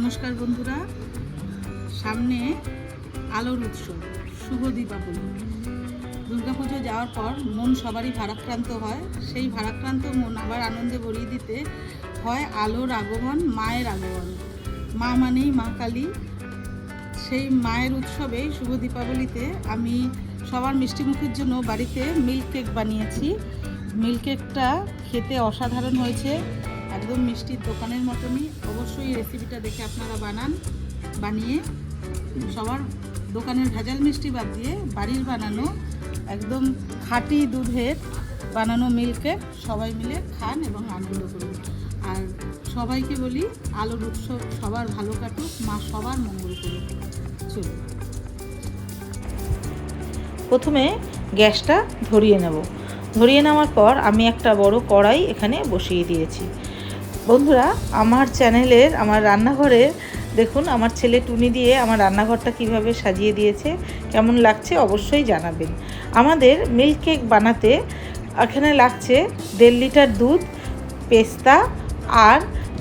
নমস্কার বন্ধুরা। সামনে আলোর উৎসব, শুভ দীপাবলি। দুর্গাপুজো যাওয়ার পর মন সবারই ভারাক্রান্ত হয়। সেই ভারাক্রান্ত মন আবার আনন্দে ভরিয়ে দিতে হয় আলোর আগমন, মায়ের আগমন। মা মানেই মা কালী। সেই মায়ের উৎসবে শুভ দীপাবলিতে আমি সবার মিষ্টি মুখের জন্য বাড়িতে মিল্ক কেক বানিয়েছি। মিল্ক কেকটা খেতে অসাধারণ হয়েছে। একদম মিষ্টির দোকানের মতনই। অবশ্যই রেসিপিটা দেখে আপনারা বানান, বানিয়ে সবার দোকানের ভেজাল মিষ্টি বাদ দিয়ে বাড়ির বানানো, একদম খাঁটি দুধের বানানো মিল্ক সবাই মিলে খান এবং আনন্দ করুন। আর সবাইকে বলি, আলোর উৎসব সবার ভালো কাটুক, মা সবার মঙ্গল করুক। চলুন। প্রথমে গ্যাসটা ধরিয়ে নেব। ধরিয়ে নেওয়ার পর আমি একটা বড় কড়াই এখানে বসিয়ে দিয়েছি। বন্ধুরা, আমার চ্যানেলের, আমার রান্নাঘরে দেখুন, আমার ছেলে টুনি দিয়ে আমার রান্নাঘরটা কীভাবে সাজিয়ে দিয়েছে, কেমন লাগছে অবশ্যই জানাবেন। আমাদের মিল্ক কেক বানাতে এখানে লাগছে দেড় লিটার দুধ, পেস্তা আর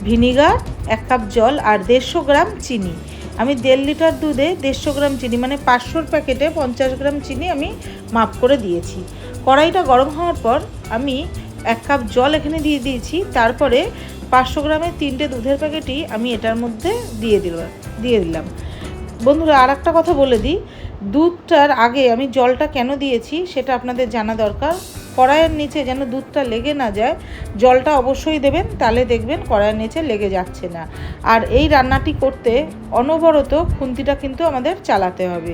ভিনিগার, এক কাপ জল আর দেড়শো গ্রাম চিনি। আমি দেড় লিটার দুধে দেড়শো গ্রাম চিনি মানে পাঁচশোর প্যাকেটে পঞ্চাশ গ্রাম চিনি আমি মাপ করে দিয়েছি। কড়াইটা গরম হওয়ার পর আমি এক কাপ জল এখানে দিয়ে দিয়েছি, তারপরে পাঁচশো গ্রামের তিনটে দুধের প্যাকেটই আমি এটার মধ্যে দিয়ে দিলাম দিয়ে দিলাম। বন্ধুরা আর একটা কথা বলে দিই, দুধটার আগে আমি জলটা কেন দিয়েছি সেটা আপনাদের জানা দরকার। কড়াইয়ের নিচে যেন দুধটা লেগে না যায়, জলটা অবশ্যই দেবেন, তাহলে দেখবেন কড়াইয়ের নিচে লেগে যাচ্ছে না। আর এই রান্নাটি করতে অনবরত খুন্তিটা কিন্তু আমাদের চালাতে হবে,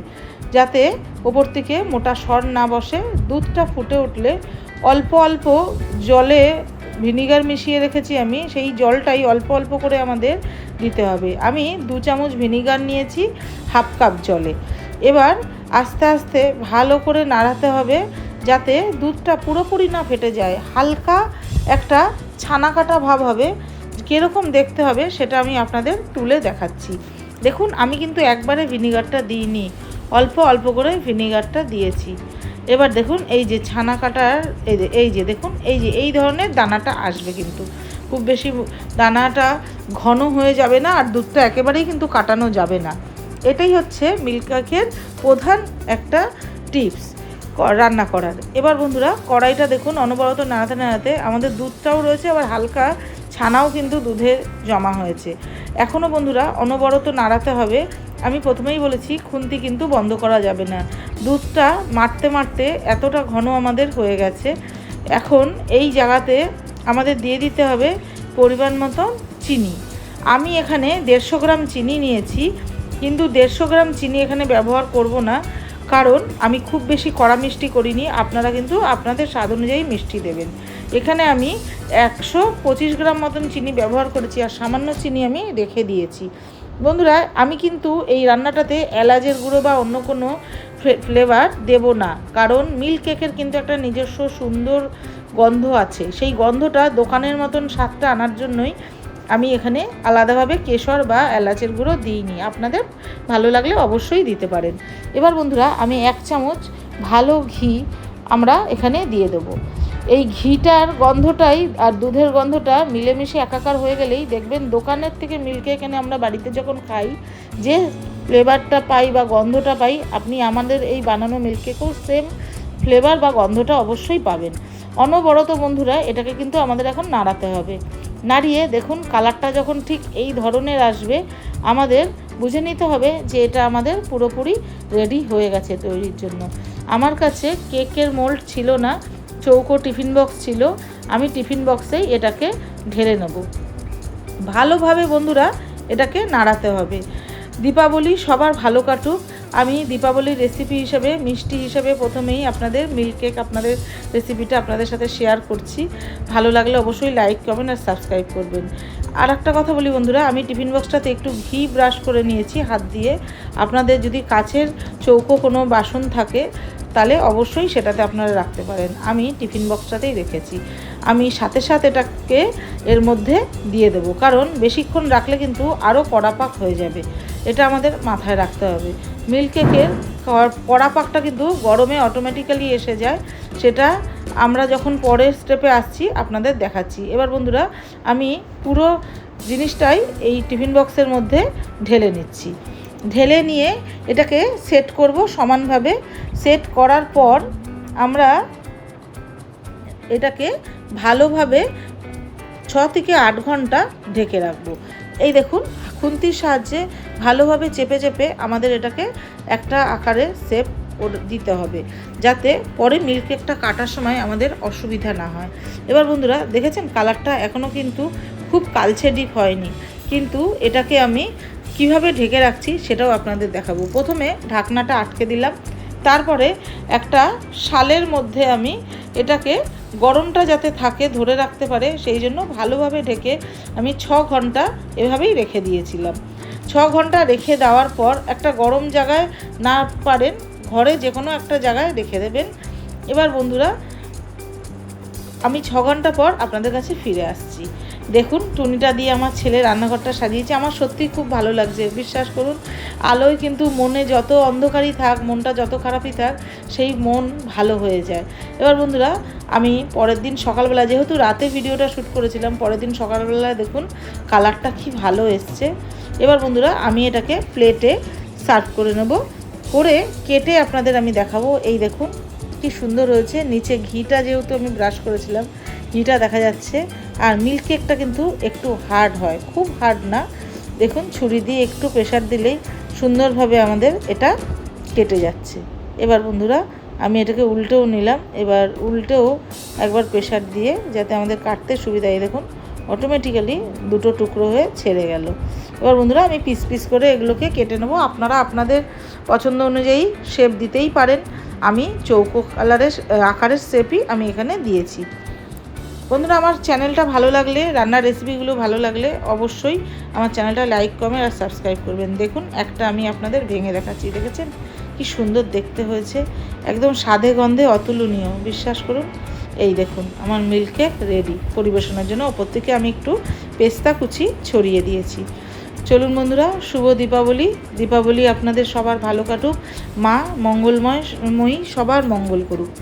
যাতে ওপর থেকে মোটা সর না বসে দুধটা ফুটে উঠলে অল্প অল্প জলে ভিনিগার মিশিয়ে রেখেছি আমি, সেই জলটাই অল্প অল্প করে আমাদের দিতে হবে। আমি দু চামচ ভিনিগার নিয়েছি, হাফ কাপ জলে। এবার আস্তে আস্তে ভালো করে নাড়াতে হবে যাতে দুধটা পুরোপুরি না ফেটে যায়। হালকা একটা ছানা কাটা ভাব হবে, কীরকম দেখতে হবে সেটা আমি আপনাদের তুলে দেখাচ্ছি। দেখুন, আমি কিন্তু একবারে ভিনিগারটা দিইনি, অল্প অল্প করে ভিনিগারটা দিয়েছি। এবার দেখুন এই যে ছানা কাটার, এই যে এই যে দেখুন, এই যে, এই ধরনের দানাটা আসবে কিন্তু। খুব বেশি দানাটা ঘন হয়ে যাবে না আর দুধটা একেবারেই কিন্তু কাটানো যাবে না। এটাই হচ্ছে মিল্ক কেকের প্রধান একটা টিপস রান্না করার। এবার বন্ধুরা, কড়াইটা দেখুন, অনবরত নাড়াতে নাড়াতে আমাদের দুধটাও রয়েছে, আবার হালকা ছানাও কিন্তু দুধে জমা হয়েছে। এখনও বন্ধুরা, অনবরত নাড়াতে হবে। আমি প্রথমেই বলেছি, খুন্তি কিন্তু বন্ধ করা যাবে না। দুধটা মারতে মারতে এতটা ঘন আমাদের হয়ে গেছে। এখন এই জায়গাতে আমাদের দিয়ে দিতে হবে পরিমাণ মতো চিনি। আমি এখানে দেড়শো গ্রাম চিনি নিয়েছি, কিন্তু দেড়শো গ্রাম চিনি এখানে ব্যবহার করব না, কারণ আমি খুব বেশি কড়া মিষ্টি করিনি। আপনারা কিন্তু আপনাদের স্বাদ অনুযায়ী মিষ্টি দেবেন। এখানে আমি একশো পঁচিশ গ্রাম মতন চিনি ব্যবহার করেছি আর সামান্য চিনি আমি রেখে দিয়েছি। বন্ধুরা, আমি কিন্তু এই রান্নাটাতে এলাচের গুঁড়ো বা অন্য কোনো ফ্লেভার দেব না। কারণ মিল্ক কেকের কিন্তু একটা নিজস্ব সুন্দর গন্ধ আছে। সেই গন্ধটা দোকানের মতন স্বাদটা আনার জন্যই আমি এখানে আলাদাভাবে কেশর বা এলাচের গুঁড়ো দিইনি। আপনাদের ভালো লাগলে অবশ্যই দিতে পারেন। এবার বন্ধুরা, আমি এক চামচ ভালো ঘি আমরা এখানে দিয়ে দেবো। এই ঘিটার গন্ধটাই আর দুধের গন্ধটা মিলেমিশে একাকার হয়ে গেলেই দেখবেন দোকানের থেকে মিল্কে এখানে আমরা বাড়িতে যখন খাই, যে ফ্লেভারটা পাই বা গন্ধটা পাই, আপনি আমাদের এই বানানো মিল্কেকেও সেম ফ্লেভার বা গন্ধটা অবশ্যই পাবেন। অনবরত বন্ধুরা, এটাকে কিন্তু আমাদের এখন নাড়াতে হবে। নাড়িয়ে দেখুন কালারটা যখন ঠিক এই ধরনের আসবে, আমাদের বুঝে নিতে হবে যে এটা আমাদের পুরোপুরি রেডি হয়ে গেছে তৈরির জন্য। আমার কাছে কেকের মোল্ড ছিল না চৌকো টিফিন বক্স ছিল, আমি টিফিন বক্সেই এটাকে ঢেলে নেব। ভালোভাবে বন্ধুরা এটাকে নাড়াতে হবে। দীপাবলি সবার ভালো কাটুক। আমি দীপাবলির রেসিপি হিসেবে, মিষ্টি হিসেবে প্রথমেই আপনাদের মিল্ক কেক আপনাদের রেসিপিটা আপনাদের সাথে শেয়ার করছি। ভালো লাগলে অবশ্যই লাইক কমেন্ট আর সাবস্ক্রাইব করবেন। আর একটা কথা বলি বন্ধুরা, আমি টিফিন বক্সটাতে একটু ঘি ব্রাশ করে নিয়েছি হাত দিয়ে। আপনাদের যদি কাছের চৌকো কোনো বাসন থাকে তাহলে অবশ্যই সেটাতে আপনারা রাখতে পারেন। আমি টিফিন বক্সটাতেই রেখেছি। আমি সাথে সাথে এটাকে এর মধ্যে দিয়ে দেবো। কারণ বেশিক্ষণ রাখলে কিন্তু আরও কড়াপাক হয়ে যাবে। এটা আমাদের মাথায় রাখতে হবে। মিল্ক কেকের কর- কড়া পাকটা কিন্তু গরমে অটোমেটিক্যালি এসে যায়। সেটা আমরা যখন পরের স্টেপে আসছি, আপনাদের দেখাচ্ছি। এবার বন্ধুরা, আমি পুরো জিনিসটাই এই টিফিন বক্সের মধ্যে ঢেলে নিচ্ছি। ঢেলে নিয়ে এটাকে সেট করব সমানভাবে। সেট করার পর আমরা এটাকে ভালোভাবে ছ থেকে আট ঘণ্টা ঢেকে রাখব। এই দেখুন, খুন্তির সাহায্যে ভালোভাবে চেপে চেপে আমাদের এটাকে একটা আকারে শেপ দিতে হবে, যাতে পরে মিল্ক কেকটা কাটার সময় আমাদের অসুবিধা না হয়। এবার বন্ধুরা, দেখেছেন কালারটা এখনও কিন্তু খুব কালছে ডিপ হয়নি, কিন্তু এটাকে আমি কীভাবে ঢেকে রাখছি সেটাও আপনাদের দেখাবো। প্রথমে ঢাকনাটা আটকে দিলাম, তারপরে একটা শালের মধ্যে আমি এটাকে গরমটা যাতে থাকে ধরে রাখতে পারে, সেই জন্য ভালোভাবে ঢেকে আমি ছ ঘণ্টা এভাবেই রেখে দিয়েছিলাম। ছ ঘণ্টা রেখে দেওয়ার পর একটা গরম জায়গায় না পারেন, ঘরে যে কোনো একটা জায়গায় রেখে দেবেন। এবার বন্ধুরা, আমি ছ ঘণ্টা পর আপনাদের কাছে ফিরে আসছি। দেখুন, টুনিটা দিয়ে আমার ছেলে রান্নাঘরটা সাজিয়েছে। আমার সত্যিই খুব ভালো লাগছে, বিশ্বাস করুন। আলোয় কিন্তু মনে যত অন্ধকারই থাক, মনটা যত খারাপই থাক, সেই মন ভালো হয়ে যায়। এবার বন্ধুরা, আমি পরের দিন সকালবেলা, যেহেতু রাতে ভিডিওটা শ্যুট করেছিলাম, পরের দিন সকালবেলায় দেখুন, কালারটা কি ভালো এসছে। এবার বন্ধুরা, আমি এটাকে প্লেটে সার্ভ করে নেব। করে কেটে আপনাদের আমি দেখাবো। এই দেখুন, কি সুন্দর হয়েছে। নিচে ঘিটা যেহেতু আমি ব্রাশ করেছিলাম ঘিটা দেখা যাচ্ছে। আর মিল্ক কেকটা কিন্তু একটু হার্ড হয়, খুব হার্ড না। দেখুন, ছুরি দিয়ে একটু প্রেশার দিলেই সুন্দরভাবে আমাদের এটা কেটে যাচ্ছে। এবার বন্ধুরা, আমি এটাকে উল্টেও নিলাম। এবার উল্টেও একবার প্রেশার দিয়ে যাতে আমাদের কাটতে সুবিধা হয়। দেখুন অটোমেটিক্যালি দুটো টুকরো হয়ে ছেড়ে গেল। এবার বন্ধুরা, আমি পিস পিস করে এগুলোকে কেটে নেব। আপনারা আপনাদের পছন্দ অনুযায়ী শেপ দিতেই পারেন। আমি চৌকো কালারের আকারের শেপই আমি এখানে দিয়েছি। বন্ধুরা, আমার চ্যানেলটা ভালো লাগলে, রান্নার রেসিপিগুলো ভালো লাগলে অবশ্যই আমার চ্যানেলটা লাইক কমেন্ট আর সাবস্ক্রাইব করবেন। দেখুন, একটা আমি আপনাদের ভেঙে দেখাচ্ছি, দেখেছেন? কি সুন্দর দেখতে হয়েছে। একদম স্বাদে গন্ধে অতুলনীয়, বিশ্বাস করুন। এই দেখুন, আমার মিল্ক রেডি পরিবেশনের জন্য। ওপর থেকে আমি একটু পেস্তা কুচি ছড়িয়ে দিয়েছি। চলুন বন্ধুরা, শুভ দীপাবলি। দীপাবলি আপনাদের সবার ভালো কাটুক, মা মঙ্গলময়, ময়ী সবার মঙ্গল করুক।